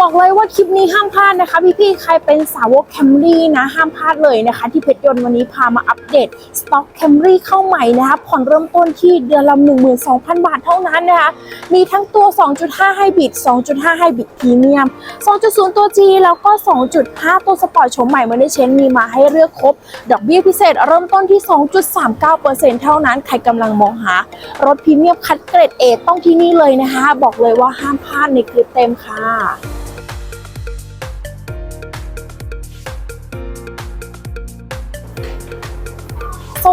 บอกเลยว่าคลิปนี้ห้ามพลาดนะคะพี่ๆใครเป็นสาวกแคมรี่นะห้ามพลาดเลยนะคะ ที่เพชรยนต์วันนี้พามาอัปเดตสต็อกแคมรี่เข้าใหม่นะคะผ่อนเริ่มต้นที่เดือนละ12,000 บาทเท่านั้นนะคะมีทั้งตัว 2.5ไฮบริด2.5ไฮบริดพรีเมียม 2.0 ตัว G แล้วก็ 2.5 ตัวสปอร์ตโฉมใหม่มาในเชนมีมาให้เลือกครบ ดอกเบี้ยพิเศษเริ่มต้นที่ 2.39%เท่านั้นใครกำลังมองหารถพรีเมียมคัดเกรด A ต้องที่นี่เลยนะคะ บอกเลยว่าห้ามพลาดในคลิปเต็มค่ะ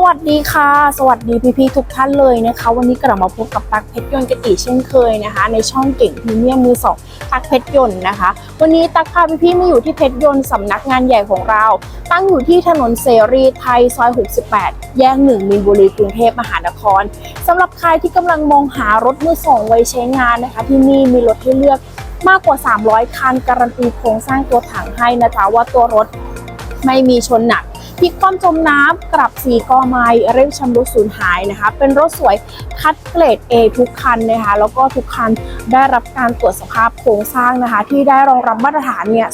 วัสดีค่ะ สวัสดีพี่ๆทุกท่านเลยนะคะ วันนี้กลับมาพบกับตักเพชรยนต์กติเช่นเคยนะคะ ในช่องเก่งพรีเมียมมือสองตักเพชรยนต์นะคะ วันนี้ตักพาพี่ๆมาอยู่ที่เพชรยนต์สำนักงานใหญ่ของเรา ตั้งอยู่ที่ถนนเสรีไทยซอย 68 แยกหนึ่งมีนบุรีกรุงเทพมหานครสำหรับใครที่กำลังมองหารถมือสองไว้ใช้งานนะคะ ที่นี่มีรถให้เลือกมากกว่า 300 คัน การันตีโครงสร้างตัวถังให้นะจ๊ะว่าตัวรถไม่มีชนหนัก พลิกคว่ำจมน้ำกลับสีกอไม้เร่งชำรุดสูญหายนะคะ เป็นรถสวยคัดเกรด A ทุกคันนะคะ แล้วก็ทุกคันได้รับการตรวจสภาพโครงสร้างนะคะ ที่ได้รองรับมาตรฐานเนี่ย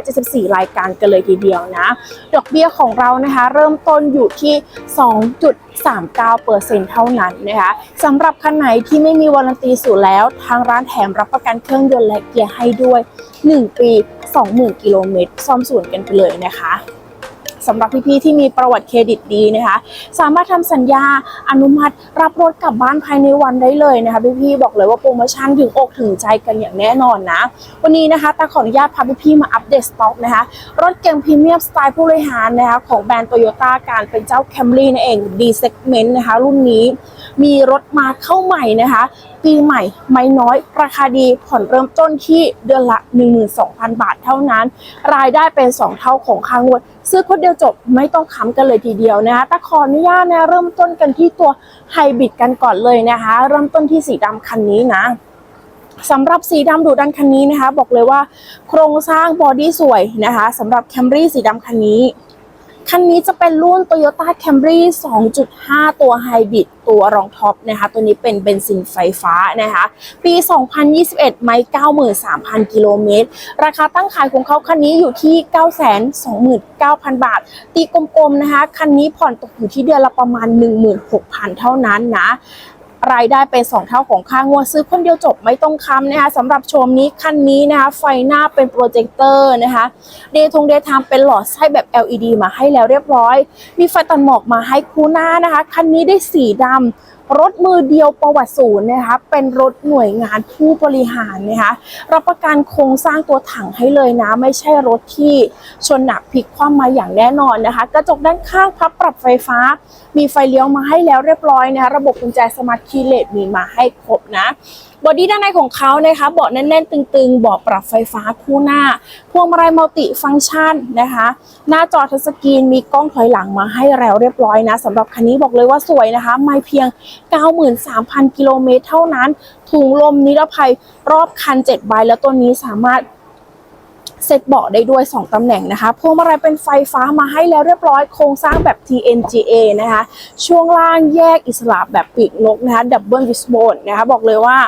274 รายการกันเลยทีเดียวนะ ดอกเบี้ยของเรานะคะ เริ่มต้นอยู่ที่ 2.39%เท่านั้นนะคะสำหรับคันไหนที่ไม่มีวารันตีศูแล้ว ทางร้านแถมรับประกันเครื่องยนต์และเกียร์ให้ด้วย 1 ปี 20,000 กิโลเมตรซ่อมศูนย์กันไปเลยนะคะ สำหรับพี่ๆที่มีประวัติเครดิตดีนะคะ สามารถทำสัญญาอนุมัติรับรถกลับบ้านภายในวันได้เลยนะคะพี่ๆบอกเลยว่าโปรโมชั่นถึงอกถึงใจกันอย่างแน่นอนนะ วันนี้นะคะตาขออนุญาตพาพี่ๆมาอัปเดตสต็อกนะคะรถเก่งพรีเมียมสไตล์ผู้บริหารนะคะของแบรนด์โตโยต้าการเป็นเจ้า Camry นั่นเอง D segment นะคะรุ่นนี้มีรถมาเข้าใหม่นะคะ ปีใหม่ไม่น้อย ราคาดีผ่อนเริ่มต้นที่เดือนละ 12,000 บาทเท่านั้น รายได้เป็น 2 เท่าของค่างวด ซื้อคนเดียวจบไม่ต้องค้ำกันเลยทีเดียวนะคะแต่ขออนุญาตนะเริ่มต้นกันที่ตัวไฮบริดกันก่อนเลยนะคะ เริ่มต้นที่สีดำคันนี้นะสำหรับสีดำดุดันคันนี้นะคะ บอกเลยว่า โครงสร้างบอดี้สวยนะคะสำหรับ Camry สีดำคันนี้ คันนี้จะเป็นรุ่น Toyota Camry 2.5 ตัวไฮบริดตัวรองท็อปนะคะ ตัวนี้เป็นเบนซินไฟฟ้านะคะ ปี 2021 ไม่93,000 กิโลเมตร ราคาตั้งขายของเขาคันนี้อยู่ที่ 929,000 บาท ตีกลมๆนะคะ คันนี้ผ่อนตกอยู่ที่เดือนละประมาณ 16,000 เท่านั้นนะ รายได้เป็น 2 เท่าของค่างวดซื้อคนเดียวจบไม่ต้องค้ำนะคะสำหรับโชมนี้คันนี้นะคะไฟหน้าเป็นโปรเจคเตอร์นะคะเดทงเดทามเป็นหลอดไส้แบบ LED มาให้แล้วเรียบร้อย มีไฟตัดหมอกมาให้คู่หน้านะคะ คันนี้ได้สีดำ รถมือเดียวประวัติศูนย์นะคะ เป็นรถหน่วยงานผู้บริหารนะคะ รับประกันโครงสร้างตัวถังให้เลยนะ ไม่ใช่รถที่ชนหนักพลิกคว่ำมาอย่างแน่นอนนะคะ กระจกด้านข้างพับปรับไฟฟ้า มีไฟเลี้ยวมาให้แล้วเรียบร้อยนะคะ ระบบกุญแจสมาร์ทคีย์เลสมีมาให้ครบนะ บอดี้ด้านในของเขานะคะเบาะแน่นๆ ตึงๆเบาะปรับไฟฟ้าคู่หน้า พวงมาลัยมัลติฟังก์ชันนะคะ หน้าจอทัชสกรีนมีกล้องถอยหลังมาให้แล้วเรียบร้อยนะสำหรับคันนี้บอกเลยว่าสวยนะคะ ไม่เพียง 93,000 กิโลเมตรเท่านั้น ถุงลมนิรภัยรอบคัน 7 ใบแล้วตัวนี้สามารถ เซ็ตเบาะได้ด้วย 2 ตำแหน่งนะคะ พวงมาลัยเป็นไฟฟ้ามาให้แล้วเรียบร้อยโครงสร้างแบบ TNGA นะคะ ช่วงล่างแยกอิสระแบบปีกนกนะคะดับเบิลวิสโบนนะคะ บอกเลยว่า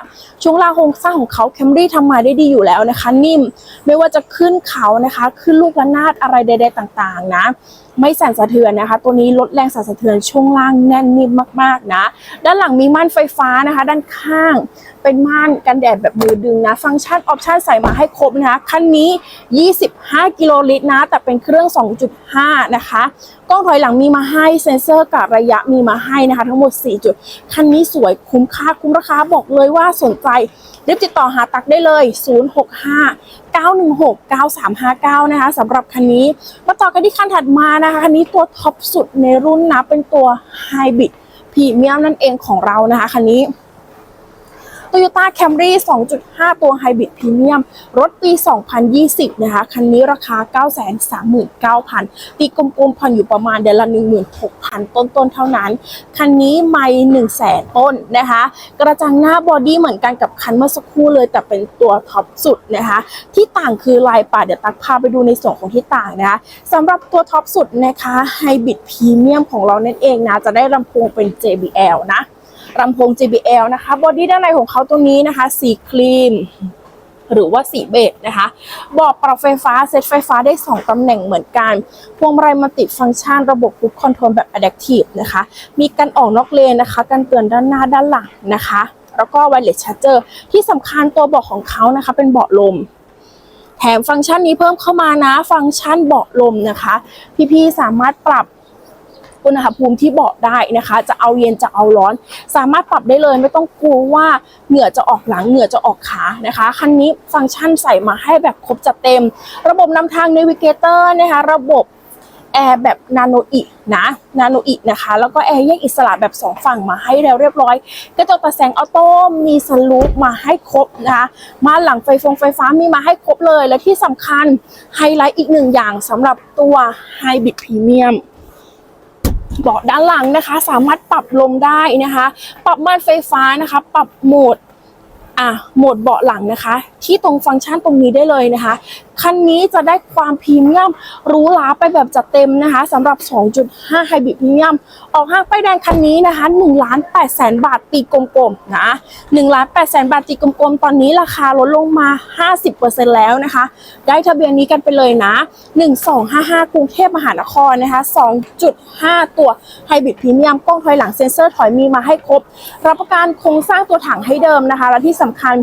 ช่วงล่างโครงสร้างของเขาแคมรี่ทำมาได้ดีอยู่แล้วนะคะ นิ่มไม่ว่าจะขึ้นเขานะคะ ขึ้นลูกระนาดอะไรใด ๆ ต่างๆ นะไม่สั่นสะเทือนนะคะ ตัวนี้ลดแรงสั่นสะเทือนช่วงล่างแน่นนิ่มมากๆนะ ด้านหลังมีม่านไฟฟ้านะคะ ด้านข้าง เป็นม่านกันแดดแบบมือดึงนะ ฟังก์ชันออปชันใส่มาให้ครบนะคะ คันนี้ 25 กิโลลิตรนะ แต่เป็นเครื่อง 2.5 นะคะ กล้องถอยหลังมีมาให้ เซ็นเซอร์กับระยะมีมาให้นะคะ ทั้งหมด 4 จุด คันนี้สวยคุ้มค่าคุ้มราคาบอกเลยว่าสนใจรีบติดต่อหาตักได้เลย 065 916 9359 นะคะสำหรับคันนี้ มาต่อกันที่คันถัดมานะคะ คันนี้ตัวท็อปสุดในรุ่นนะ เป็นตัวไฮบริดพรีเมียมนั่นเองของเรานะคะ คันนี้ Toyota Camry 2.5 ตัวไฮบริดพรีเมียมรถปี 2020 นะคะ คันนี้ราคา 939,000 ตีกลมๆผ่อนอยู่ประมาณเดือนละ 16,000 ต้นๆ เท่านั้น คันนี้ไม่100,000 ต้นนะคะ กระจังหน้าบอดี้เหมือนกันกับคันเมื่อสักครู่เลยแต่เป็นตัวท็อปสุดนะคะ ที่ต่างคือลายป่าเดี๋ยวตักพาไปดูในส่วนของที่ต่างนะคะสำหรับตัวท็อปสุดนะคะไฮบริดพรีเมียมของเรานั่นเองนะ จะได้ลำโพงเป็น JBL นะ ลำโพง JBL นะคะบอดี้ด้านในของเขาตรงนี้นะคะ สีครีม หรือว่าสีเบจนะคะบาะปรับไฟฟ้าเซตไฟฟ้าได้ 2ตำแหน่งเหมือนกัน พวงมาลัยมัลติฟังก์ชันระบบคุกคอนโทรลแบบ Adaptive นะคะ มีการออกนอกเลนนะคะการเตือนด้านหน้าด้านหลังนะคะ แล้วก็ Wireless Charger ที่สำคัญตัวเบาะของเขานะคะ เป็นเบาะลมแถมฟังก์ชันนี้เพิ่มเข้ามานะ ฟังก์ชันเบาะลมนะคะ พี่ๆสามารถปรับ อุณหภูมิที่เบาะได้นะคะ จะเอาเย็นจะเอาร้อน สามารถปรับได้เลยไม่ต้องกลัวว่าเหงื่อจะออกหลังเหงื่อจะออกขานะคะคันนี้ฟังก์ชันใส่มาให้แบบครบจัดเต็ม ระบบนำทาง Navigator นะคะ ระบบแอร์แบบนาโนอินะนาโนอินะคะ แล้วก็แอร์แยกอิสระแบบสองฝั่งมาให้แล้วเรียบร้อยกระจกตัดแสงออโต้มีสลูปมาให้ครบนะคะมาหลังไฟฟงไฟฟ้ามีมาให้ครบเลย และที่สำคัญไฮไลท์อีกหนึ่งอย่างสำหรับตัว Hybrid Premium เบาะด้านหลังนะคะ สามารถปรับลมได้นะคะ ปรับม่านไฟฟ้านะคะ ปรับโหมดอะโหมดเบาะหลังนะคะ ที่ตรงฟังก์ชันตรงนี้ได้เลยนะคะ คันนี้จะได้ความพรีเมียมหรูหราไปแบบจัดเต็มนะคะสำหรับ 2.5 Hybrid Premium ออกห้างป้ายแดงคันนี้นะคะ1ล้าน8แสนบาทตีกลมๆนะ1ล้าน8แสนบาทตีกลมๆ ตอนนี้ราคาลดลงมา 50%แล้วนะคะ ได้ทะเบียนนี้กันไปเลยนะ 1255 กรุงเทพมหานครนะคะ 2.5 ตัว Hybrid Premium กล้องถอยหลังเซ็นเซอร์ถอยมีมาให้ครบ รับประกันโครงสร้างตัวถังให้เดิมนะคะ และที่สำคัญ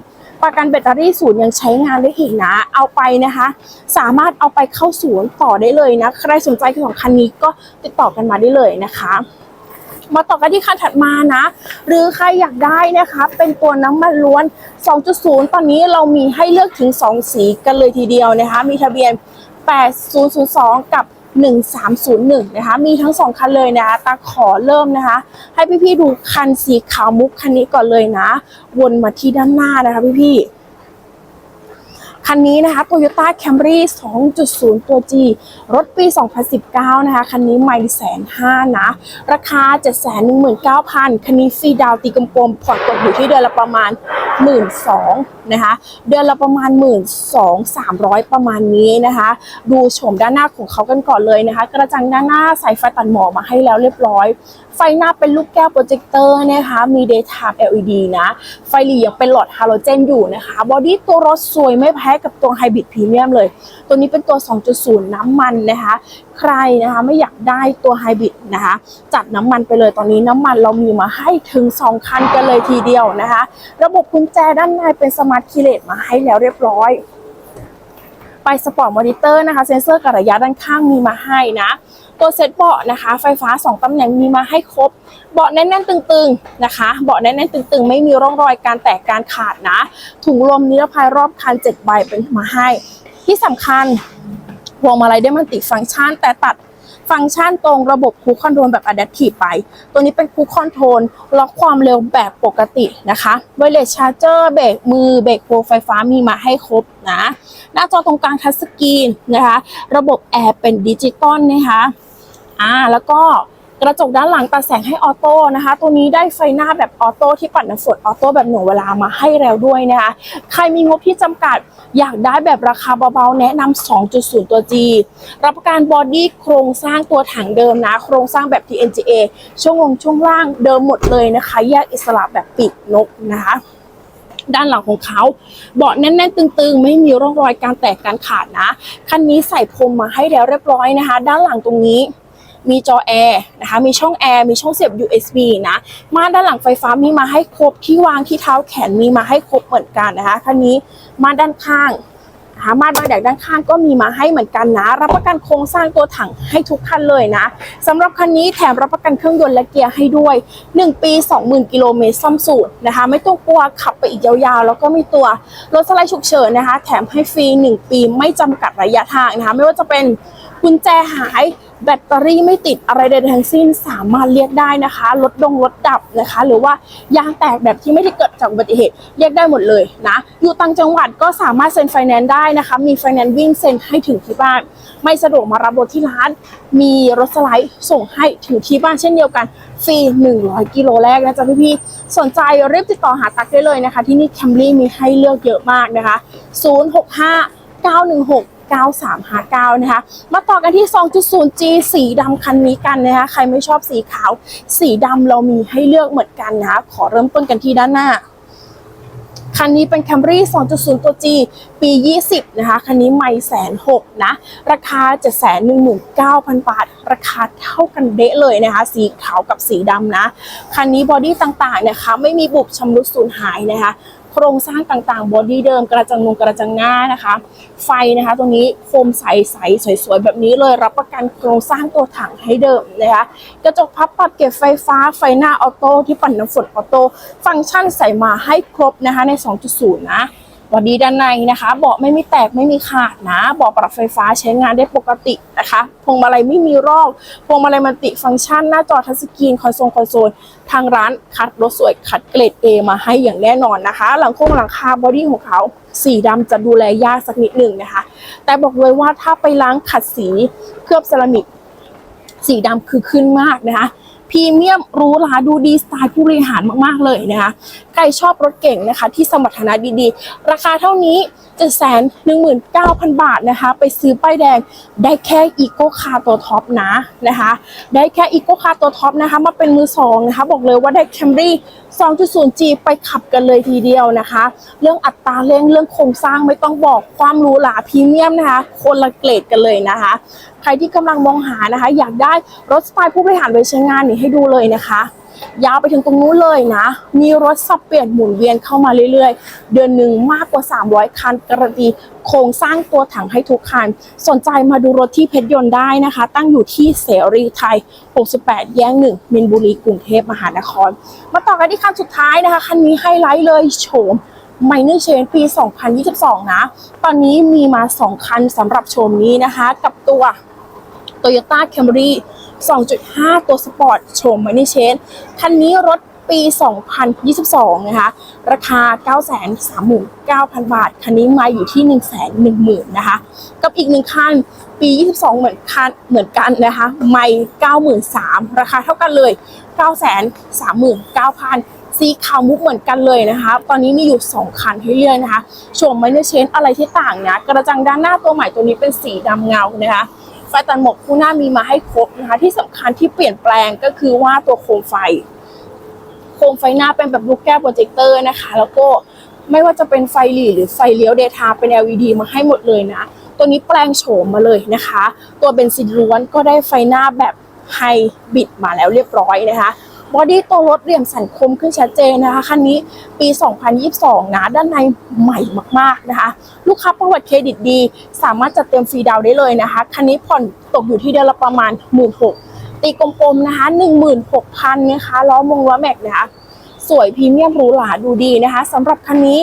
ประกันแบตเตอรี่ศูนย์ยังใช้งานได้อีกนะ เอาไปนะคะ สามารถเอาไปเข้าศูนย์ต่อได้เลยนะ ใครสนใจของคันนี้ก็ติดต่อกันมาได้เลยนะคะมาต่อกันที่คันถัดมานะ หรือใครอยากได้นะคะ เป็นตัวน้ำมันล้วน 2.0 ตอนนี้เรามีให้เลือกถึง 2 สีกันเลยทีเดียวนะคะ มีทะเบียน 8002 กับ 1301 นะคะ มีทั้ง 2 คันเลยนะคะตาขอเริ่มนะคะ ให้พี่ๆดูคันสีขาวมุกคันนี้ก่อนเลยนะ วนมาที่ด้านหน้านะคะพี่ๆคันนี้นะคะ Toyota Camry 2.0 ตัว G รถปี 2019 นะคะ คันนี้ไม่แสนห้านะ ราคา 719,000 คันนี้ฟรีดาวตีกลมๆผ่อนตกอยู่ที่เดือนละประมาณ 1 2ื่ นะคะ เดือนละประมาณ1 2 0 0 300ประมาณนี้นะคะ ดูโฉมด้านหน้าของเขากันก่อนเลยนะคะ กระจังด้านหน้าใส่ไฟตัดหมอกมาให้แล้วเรียบร้อย ไฟหน้าเป็นลูกแก้วโปรเจคเตอร์นะคะ มี daytime LED นะ ไฟหลียังเป็นหลอดฮาโลเจนอยู่นะคะ บอดี้ตัวรถสวยไม่แพ้กับตัวไฮบริดพรีเมียมเลย ตัวนี้เป็นตัว 2.0 น้ำมันนะคะ ใครนะคะไม่อยากได้ตัวไฮบริดนะคะจัดน้ำมันไปเลยตอนนี้น้ำมันเรามีมาให้ถึง 2 คันกันเลยทีเดียวนะคะ ระบบกุญแจด้านในเป็นสมาร์ทคีเลสมาให้แล้วเรียบร้อยไปสปอร์ตมอนิเตอร์นะคะ เซ็นเซอร์กับระยะด้านข้างมีมาให้นะ ตัวเซ็ตเบาะนะคะ ไฟฟ้า 2 ตำแหน่งมีมาให้ครบ เบาะแน่นๆ ตึงๆนะคะ เบาะแน่นๆ ตึงๆ ไม่มีร่องรอยการแตกการขาดนะ ถุงลมนิรภัยรอบคัน 7 ใบเป็นมาให้ ที่สำคัญ พวงมาลัยได้มันติฟังก์ชัน แต่ตัดฟังก์ชันตรงระบบคูคอนโทรลแบบ Adaptive ไป ตัวนี้เป็นคูคอนโทรลล็อกความเร็วแบบปกตินะคะไวเลสชาร์เจอร์เบรกมือเบรกโปรไฟฟ้ามีมาให้ครบนะ หน้าจอตรงกลางทัชสกรีนนะคะ ระบบแอร์เป็นดิจิตอลนะคะอ่าแล้วก็ กระจกด้านหลังตัดแสงให้ออโต้นะคะ ตัวนี้ได้ไฟหน้าแบบออโต้ที่ปัดน้ำฝนออโต้แบบหน่วงเวลามาให้แล้วด้วยนะคะ ใครมีงบที่จำกัดอยากได้แบบราคาเบาๆ แนะนำ2.0 ตัว G รับประกันบอดี้โครงสร้างตัวถังเดิมนะ โครงสร้างแบบ TNGA ช่วงลงช่วงล่างเดิมหมดเลยนะคะ แยกอิสระแบบปีกนกนะคะด้านหลังของเขาเบาะแน่นๆ ตึงๆ ไม่มีร่องรอยการแตกการขาดนะ คันนี้ใส่พรมมาให้แล้วเรียบร้อยนะคะ ด้านหลังตรงนี้ มีจอแอร์นะคะ มีช่องแอร์มีช่องเสียบ USB นะมาด้านหลังไฟฟ้ามีมาให้ครบที่วางที่เท้าแขนมีมาให้ครบเหมือนกันนะคะคันนี้มาด้านข้างนะคะมาด้านแดกด้านข้างก็มีมาให้เหมือนกันนะ รับประกันโครงสร้างตัวถังให้ทุกคันเลยนะสำหรับคันนี้แถมรับประกันเครื่องยนต์และเกียร์ให้ด้วย 1 ปี 20,000 กิโลเมตรซ่อมสูตรนะคะ ไม่ต้องกลัวขับไปอีกยาวๆ แล้วก็มีตัวรถสไลด์ฉุกเฉินนะคะ แถมให้ฟรี 1 ปีไม่จำกัดระยะทางนะคะ ไม่ว่าจะเป็นกุญแจหาย แบตเตอรี่ไม่ติดอะไรใดทั้งสิ้นสามารถเรียกได้นะคะรถดงรถดับนะคะ หรือว่ายางแตกแบบที่ไม่ได้เกิดจากอุบัติเหตุเรียกได้หมดเลยนะอยู่ต่างจังหวัดก็สามารถเซ็นไฟแนนซ์ได้นะคะ มีไฟแนนซ์วิ่งเซ็นให้ถึงที่บ้าน ไม่สะดวกมารับรถที่ร้าน มีรถสไลด์ส่งให้ถึงที่บ้านเช่นเดียวกันฟรี 100 กิโลแรกนะจ๊ะพี่ๆสนใจรีบติดต่อหาตักได้เลยนะคะ ที่นี่แคมรี่มีให้เลือกเยอะมากนะคะ 065 916 9359 นะคะ มาต่อกันที่ 2.0G สีดำคันนี้กันนะคะ ใครไม่ชอบสีขาว สีดำเรามีให้เลือกเหมือนกันนะคะขอเริ่มต้นกันที่ด้านหน้าคันนี้เป็น Camry 2.0 ตัว G ปี 20 นะคะ คันนี้ไม่แสนหกนะ ราคา 719,000 บาท ราคาเท่ากันเดะเลยนะคะ สีขาวกับสีดำนะ คันนี้บอดี้ต่างๆนะคะ ไม่มีบุบชำรุดสูญหายนะคะ โครงสร้างต่างๆ บอดี้เดิมกระจังงกระจังง่านะคะ ไฟนะคะตรงนี้โคมใสๆสวยๆ แบบนี้เลยรับประกันโครงสร้างตัวถังให้เดิมนะคะ กระจกพับปรับเก็บไฟฟ้าไฟหน้าออโต้ที่ปั่นน้ำฝนออโต้ฟังก์ชันใส่มาให้ครบนะคะใน 2.0 นะ บอดี้ด้านในนะคะ เบาะไม่มีแตกไม่มีขาดนะ เบาะปรับไฟฟ้าใช้งานได้ปกตินะคะ พวงมาลัยไม่มีรอก พวงมาลัยมันติฟังก์ชัน หน้าจอทัชสกรีน คอนโซล คอนโซล ทางร้านคัดรถสวยคัดเกรด A มาให้อย่างแน่นอนนะคะ หลังโค้งหลังคาบอดี้ของเขาสีดำจะดูแลยากสักนิดหนึ่งนะคะ แต่บอกเลยว่าถ้าไปล้างขัดสีเคลือบเซรามิก สีดำคือขึ้นมากนะคะ พรีเมียมรู้ราดูดีสไตล์ผู้บริหารมากๆเลยนะคะ ใครชอบรถเก่งนะคะ ที่สมรรถนะดีๆ ราคาเท่านี้ 7 1 9 0 0 0 บาทนะคะ ไปซื้อป้ายแดงได้แค่อีโก้คาตัวท็อปนะนะคะ ได้แค่อีโก้คาตัวท็อปนะคะ มาเป็นมือสองนะคะ บอกเลยว่าได้ Camry 2.0G ไปขับกันเลยทีเดียวนะคะ เรื่องอัตราเร่งเรื่องโครงสร้างไม่ต้องบอกความรู้หราพรีเมียมนะคะ คนละเกรดกันเลยนะคะ ใครที่กำลังมองหานะคะ อยากได้รถสไตล์ผู้บริหารไว้ใช้งานนี่ให้ดูเลยนะคะ ยาวไปถึงตรงนู้นเลยนะ มีรถสับเปลี่ยนหมุนเวียนเข้ามาเรื่อยๆ เดือนหนึ่งมากกว่า 300 คันการันตีโครงสร้างตัวถังให้ทุกคัน สนใจมาดูรถที่เพชรยนต์ได้นะคะ ตั้งอยู่ที่เสรีไทย 68 แยกหนึ่งมินบุรีกรุงเทพมหานคร มาต่อกันที่คันสุดท้ายนะคะ คันนี้ไฮไลท์เลยโฉมไมเนอร์เชนปี 2022 นะ ตอนนี้มีมา 2 คันสำหรับโฉมนี้นะคะ กับตัว Toyota Camry 2.5 ตัวสปอร์ตโฉมมเนอร์เชนคันนี้รถปี 2022 นะคะ ราคา 939,000 บาท คันนี้มาอยู่ที่ 110,000 นะคะ กับอีกหนึ่งคัน ปี 22 เหมือนคันเหมือนกันนะคะไม่93,000 ราคาเท่ากันเลย 939,000สีขาวมุกเหมือนกันเลยนะคะ ตอนนี้มีอยู่ 2 คันให้เลือกนะคะโฉมไมเนอร์เชนอะไรที่ต่างนะ กระจังด้านหน้าตัวใหม่ตัวนี้เป็นสีดำเงานะคะ ไฟตัดหมอกคู่หน้ามีมาให้ครบนะคะ ที่สำคัญที่เปลี่ยนแปลงก็คือว่าตัวโคมไฟ โคมไฟหน้าเป็นแบบลูกแก้วโปรเจคเตอร์นะคะ แล้วก็ไม่ว่าจะเป็นไฟหลีหรือไฟเลี้ยวเดทาเป็น LED มาให้หมดเลยนะ ตัวนี้แปลงโฉมมาเลยนะคะ ตัวเบนซินล้วนก็ได้ไฟหน้าแบบไฮบริดมาแล้วเรียบร้อยนะคะ บอดี้ตัวรถเหลี่ยมสันคมขึ้นชัดเจนนะคะคันนี้ปี 2022 นะด้านในใหม่มากๆนะคะ ลูกค้าประวัติเครดิตดี สามารถจัดเต็มฟรีดาวได้เลยนะคะ คันนี้ผ่อนตกอยู่ที่เดือนละประมาณ 1 6 0 0 0ตีกลมๆนะคะ 16,000นะคะล้อมงล้อแม็กนะคะสวยพรีเมียมหรูหราดูดีนะคะสำหรับคันนี้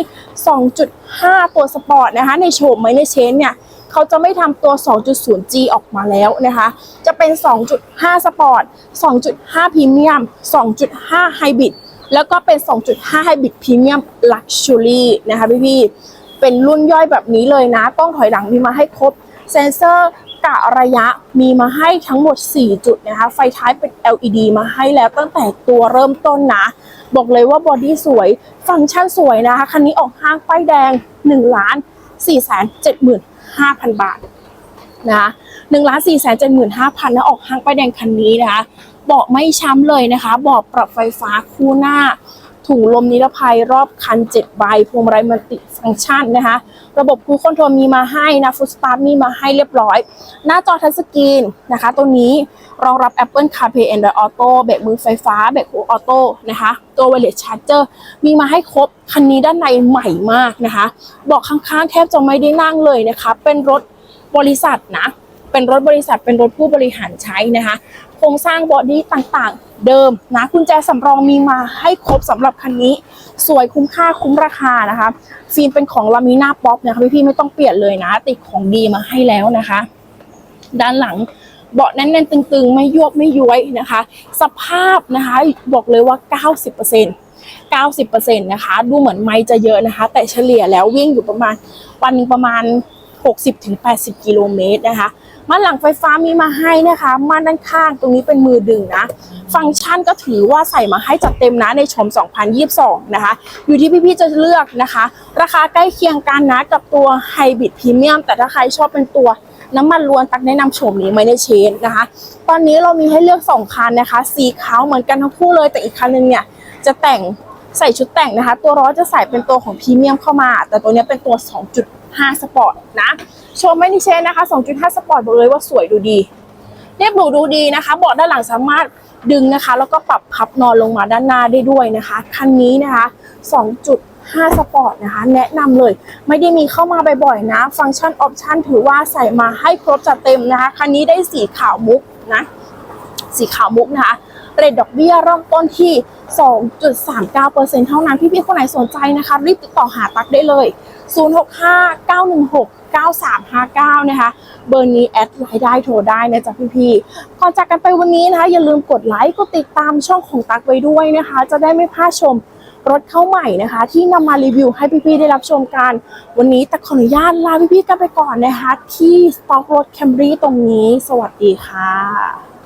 2.5 ตัวสปอร์ตนะคะ ในโฉมไมเนเชนเนี่ย เขาจะไม่ทำตัว 2.0G ออกมาแล้วนะคะ จะเป็น 2.5 สปอร์ต 2.5 พรีเมียม 2.5 ไฮบริด แล้วก็เป็น 2.5 ไฮบริดพรีเมียมลักชัวรี่นะคะพี่ๆเป็นรุ่นย่อยแบบนี้เลยนะ กล้องถอยหลังมีมาให้ครบ เซนเซอร์กะระยะมีมาให้ทั้งหมด 4 จุดนะคะ ไฟท้ายเป็น LED มาให้แล้วตั้งแต่ตัวเริ่มต้นนะ บอกเลยว่าบอดี้สวย ฟังก์ชันสวยนะคะ คันนี้ออกห้างป้ายแดง 1 ล้าน 4แสน75,000 บาทนะคะหนึ่งล้านสี่แสนเจ็ดหมื่นห้าพันแล้วออกห้างป้ายแดงคันนี้นะคะเบาะไม่ช้ำเลยนะคะเบาะปรับไฟฟ้าคู่หน้า ถุงลมนิรภัยรอบคัน 7 ใบพวงมาลัยมัลติฟังก์ชันนะคะ ระบบคูลคอนโทรลมีมาให้นะฟุตสตาร์มีมาให้เรียบร้อย หน้าจอทัชสกรีนนะคะ ตัวนี้รองรับ Apple CarPlay Android Auto เบรกมือไฟฟ้าเบรกคูลออโต้นะคะ ตัว Wireless Charger มีมาให้ครบ คันนี้ด้านในใหม่มากนะคะบอกข้างๆ แทบจะไม่ได้นั่งเลยนะคะ เป็นรถบริษัทนะ เป็นรถบริษัทเป็นรถผู้บริหารใช้นะคะ โครงสร้างบอดี้ต่างๆ เดิมนะกุญแจสำรองมีมาให้ครบสำหรับคันนี้ สวยคุ้มค่าคุ้มราคานะคะฟิล์มเป็นของลามิน่าป๊อปนะคะพี่ๆไม่ต้องเปลี่ยนเลยนะ ติดของดีมาให้แล้วนะคะ ด้านหลังเบาะแน่นๆตึงๆ ไม่ยวบไม่ย้วยนะคะ สภาพนะคะบอกเลยว่า 90% 90%นะคะ ดูเหมือนไม่จะเยอะนะคะ แต่เฉลี่ยแล้ววิ่งอยู่ประมาณวันนึงประมาณ 60-80 กิโลเมตรนะคะ ม่านหลังไฟฟ้ามีมาให้นะคะม่านด้านข้างตรงนี้เป็นมือดึงนะ ฟังก์ชันก็ถือว่าใส่มาให้จัดเต็มนะในชม 2022 นะคะ อยู่ที่พี่ๆจะเลือกนะคะ ราคาใกล้เคียงกันนะกับตัวไฮบริดพรีเมียมแต่ถ้าใครชอบเป็นตัวน้ำมันล้วนตักแนะนำโฉมนี้ไม่ได้เชนนะคะ ตอนนี้เรามีให้เลือก 2 คันนะคะ สีขาวเหมือนกันทั้งคู่เลย แต่อีกคันนึงเนี่ยจะแต่งใส่ชุดแต่งนะคะ ตัวร้อจะใส่เป็นตัวของพรีเมียมเข้ามา แต่ตัวนี้เป็นตัว 5 สปอร์ตนะโชว์ไม่นิเชนนะคะ 2.5 สปอร์ตบอกเลยว่าสวยดูดี เรียบหรูดูดีนะคะเบาะด้านหลังสามารถดึงนะคะ แล้วก็ปรับพับนอนลงมาด้านหน้าได้ด้วยนะคะ คันนี้นะคะ 2.5 สปอร์ตนะคะ แนะนำเลยไม่ได้มีเข้ามาบ่อยๆนะ ฟังก์ชันออปชันถือว่าใส่มาให้ครบจัดเต็มนะคะ คันนี้ได้สีขาวมุกนะ สีขาวมุกนะคะ เรทดอกเบี้ยเริ่มต้นที่ 2.39%เท่านั้น พี่ๆคนไหนสนใจนะคะ รีบติดต่อหาตักได้เลย 065-916-9359 นะคะ เบอร์นี้แอดไลน์ได้โทรได้นะจ๊ะพี่ๆก่อนจากกันไปวันนี้นะคะ อย่าลืมกดไลค์กดติดตามช่องของตักไว้ด้วยนะคะ จะได้ไม่พลาดชมรถเข้าใหม่นะคะ ที่นำมารีวิวให้พี่ๆได้รับชมกัน วันนี้แตักขออนุญาตลาพี่ๆกันไปก่อนนะคะ ที่สต็อกรถแคมรี่ตรงนี้ สวัสดีค่ะ